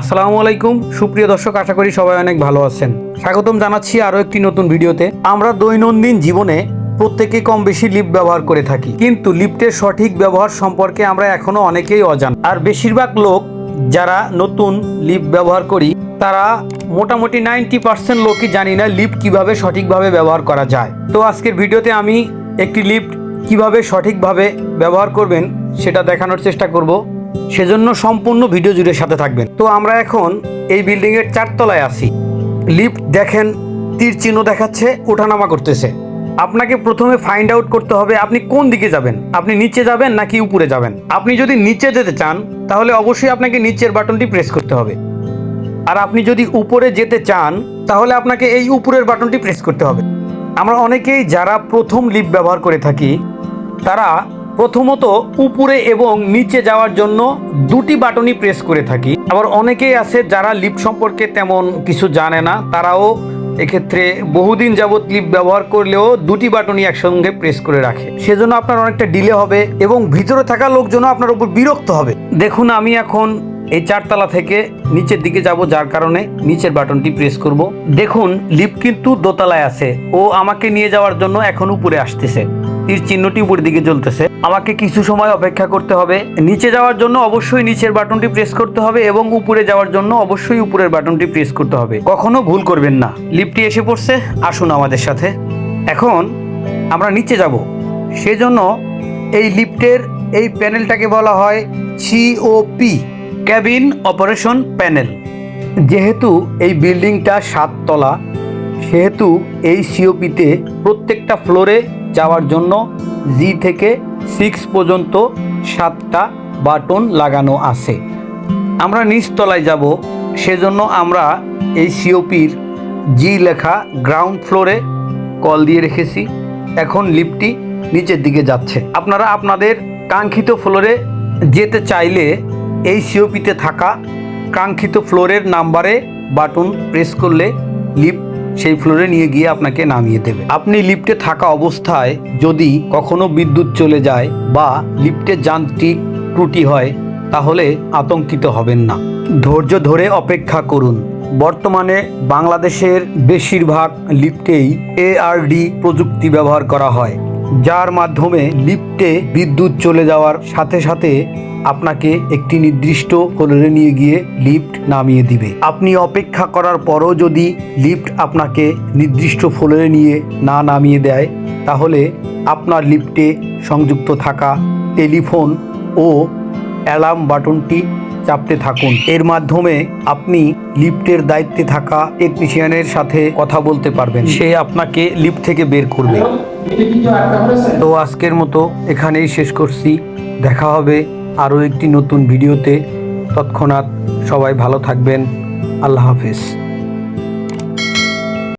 আসসালামু আলাইকুম। সুপ্রিয় দর্শক, আশা করি সবাই অনেক ভালো আছেন। স্বাগতম জানাচ্ছি আরও একটি নতুন ভিডিওতে। আমরা দৈনন্দিন জীবনে প্রত্যেকে কম বেশি লিফট ব্যবহার করে থাকি। কিন্তু লিফটের সঠিক ব্যবহার সম্পর্কে আমরা এখনও অনেকেই অজান। আর বেশিরভাগ লোক যারা নতুন লিফট ব্যবহার করি, তারা মোটামুটি নাইনটি পার্সেন্ট লোকই জানি না লিফট কীভাবে সঠিকভাবে ব্যবহার করা যায়। তো আজকের ভিডিওতে আমি একটি লিফট কীভাবে সঠিকভাবে ব্যবহার করবেন, সেটা দেখানোর চেষ্টা করব। সেজন্য সম্পূর্ণ ভিডিও জুড়ে সাথে থাকবেন। তো আমরা এখন এই বিল্ডিংয়ের চারতলায় আছি। লিফট দেখেন, তীর চিহ্ন দেখাচ্ছে, ওঠানামা করতেছে। আপনাকে প্রথমে ফাইন্ড আউট করতে হবে আপনি কোন দিকে যাবেন। আপনি নিচে যাবেন নাকি উপরে যাবেন? আপনি যদি নিচে যেতে চান, তাহলে অবশ্যই আপনাকে নিচের বাটনটি প্রেস করতে হবে। আর আপনি যদি উপরে যেতে চান, তাহলে আপনাকে এই উপরের বাটনটি প্রেস করতে হবে। আমরা অনেকেই যারা প্রথম লিফট ব্যবহার করে থাকি, তারা প্রথমত উপরে এবং নিচে যাওয়ার জন্য দুটি বাটনই প্রেস করে থাকি। আবার অনেকেই আছে যারা লিফট সম্পর্কে তেমন কিছু জানে না, তারাও এক্ষেত্রে বহুদিন যাবৎ লিফট ব্যবহার করলেও দুটি বাটনই একসঙ্গে প্রেস করে রাখে। সেজন্য আপনার অনেকটা ডিলে হবে এবং ভিতরে থাকা লোকজনও আপনার উপর বিরক্ত হবে। দেখুন, আমি এখন এই চারতলা থেকে নিচের দিকে যাব, যার কারণে নিচের বাটনটি প্রেস করব। দেখুন লিফট কিন্তু দোতলায় আছে। ও আমাকে নিয়ে যাওয়ার জন্য এখন উপরে আসতেছে। তীর চিহ্নটি উপরের দিকে জ্বলতেছে। আমাকে কিছু সময় অপেক্ষা করতে হবে। নিচে যাওয়ার জন্য অবশ্যই নিচের বাটনটি প্রেস করতে হবে এবং উপরে যাওয়ার জন্য অবশ্যই উপরের বাটনটি প্রেস করতে হবে। কখনো ভুল করবেন না। লিফটটি এসে পড়ছে। আসুন আমাদের সাথে। এখন আমরা নিচে যাব। সেজন্য এই লিফটের এই প্যানেলটাকে বলা হয় সিওপি ক্যাবিন অপারেশন প্যানেল যেহেতু এই বিল্ডিংটা সাততলা, সেহেতু এই সিওপিতে প্রত্যেকটা ফ্লোরে যাওয়ার জন্য জি থেকে সিক্স পর্যন্ত সাতটা বাটন লাগানো আছে। আমরা নিচতলায় যাব, সেজন্য আমরা এই সিওপির জি লেখা গ্রাউন্ড ফ্লোরে কল দিয়ে রেখেছি। এখন লিফটটি নিচের দিকে যাচ্ছে। আপনারা আপনাদের কাঙ্ক্ষিত ফ্লোরে যেতে চাইলে এই সিওপিতে থাকা কাঙ্ক্ষিত ফ্লোরের নাম্বারে বাটন প্রেস করলে লিফট সেই ফ্লোরে নিয়ে গিয়ে আপনাকে নামিয়ে দেবে। আপনি লিফটে থাকা অবস্থায় যদি কখনো বিদ্যুৎ চলে যায় বা লিফটের যান্ত্রিক ত্রুটি হয়, তাহলে আতঙ্কিত হবেন না। ধৈর্য ধরে অপেক্ষা করুন। বর্তমানে বাংলাদেশের বেশিরভাগ লিফটেই এআরডি প্রযুক্তি ব্যবহার করা হয়। যার মাধ্যমে লিফটে বিদ্যুৎ চলে যাওয়ার সাথে সাথে আপনাকে একটি নির্দিষ্ট ফ্লোরে নিয়ে গিয়ে লিফট নামিয়ে দিবে। আপনি অপেক্ষা করার পরও যদি লিফট আপনাকে নির্দিষ্ট ফ্লোরে নিয়ে না নামিয়ে দেয়, তাহলে আপনার লিফটে সংযুক্ত থাকা টেলিফোন ও অ্যালার্ম বাটনটি চাপতে থাকুন। এর মাধ্যমে আপনি লিফটের দায়িত্বে থাকা টেকনিশিয়ানের সাথে কথা বলতে পারবেন। সে আপনাকে লিফট থেকে বের করবে। তো আজকের মতো এখানেই শেষ করছি। দেখা হবে আরও একটি নতুন ভিডিওতে। তৎক্ষণাৎ সবাই ভালো থাকবেন। আল্লাহ হাফিজ।